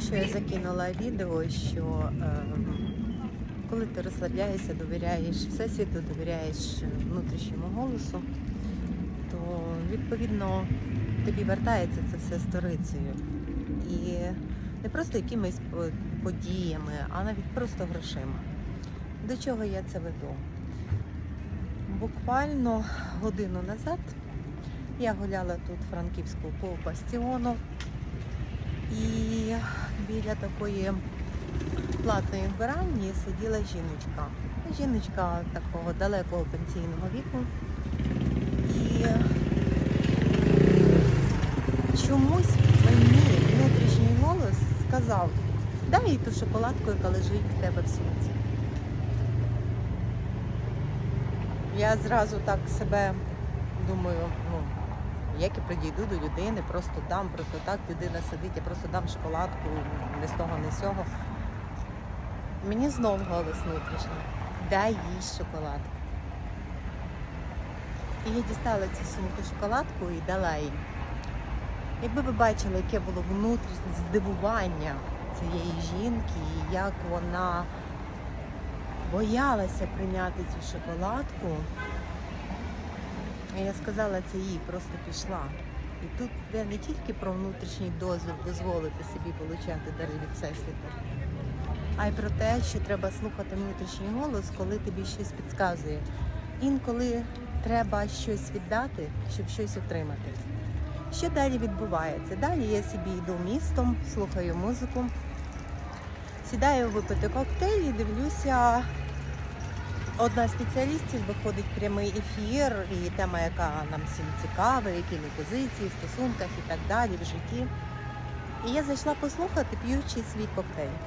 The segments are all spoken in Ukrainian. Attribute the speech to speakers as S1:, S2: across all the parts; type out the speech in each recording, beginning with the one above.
S1: що я закинула відео, що е, коли ти розслабляєшся, довіряєш Всесвіту, довіряєш внутрішньому голосу, то відповідно тобі вертається це все сторицею. І не просто якимись подіями, а навіть просто грошима. До чого я це веду? Буквально годину назад я гуляла тут Франківську по бастіону і біля такої платної вбиральні сиділа жіночка. Жіночка такого далекого пенсійного віку. І чомусь мені внутрішній голос сказав, дай їй ту шоколадку, яка лежить в тебе в сумці. Я зразу так себе думаю, ну, як я підійду до людини, просто дам, просто так людина сидить, я просто дам шоколадку, не з того, не з цього. Мені знов голос внутрішній. Дай їй шоколадку. І я дістала цю сумку шоколадку і дала їй. Якби ви бачили, яке було внутрішнє здивування цієї жінки, і як вона боялася прийняти цю шоколадку. І я сказала це їй, просто пішла. І тут йде не тільки про внутрішній дозвіл дозволити собі получати дари від Всесвіту, а й про те, що треба слухати внутрішній голос, коли тобі щось підказує. Інколи треба щось віддати, щоб щось отримати. Що далі відбувається? Далі я собі йду містом, слухаю музику, сідаю випити коктейль і дивлюся. Одна з спеціалістів виходить прямий ефір, і тема, яка нам всім цікава, які ми позиції, в стосунках і так далі в житті. І я зайшла послухати, п'ючи свій коктейль.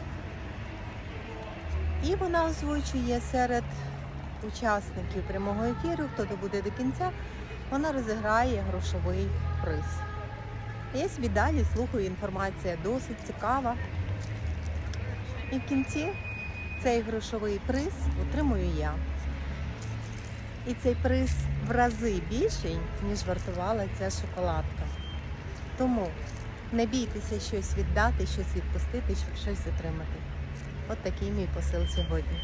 S1: І вона озвучує серед учасників прямого ефіру, хто добуде до кінця, вона розіграє грошовий приз. Я собі далі слухаю, інформація досить цікава. І в кінці цей грошовий приз отримую я. І цей приз в рази більший, ніж вартувала ця шоколадка. Тому не бійтеся щось віддати, щось відпустити, щоб щось отримати. От такий мій посил сьогодні.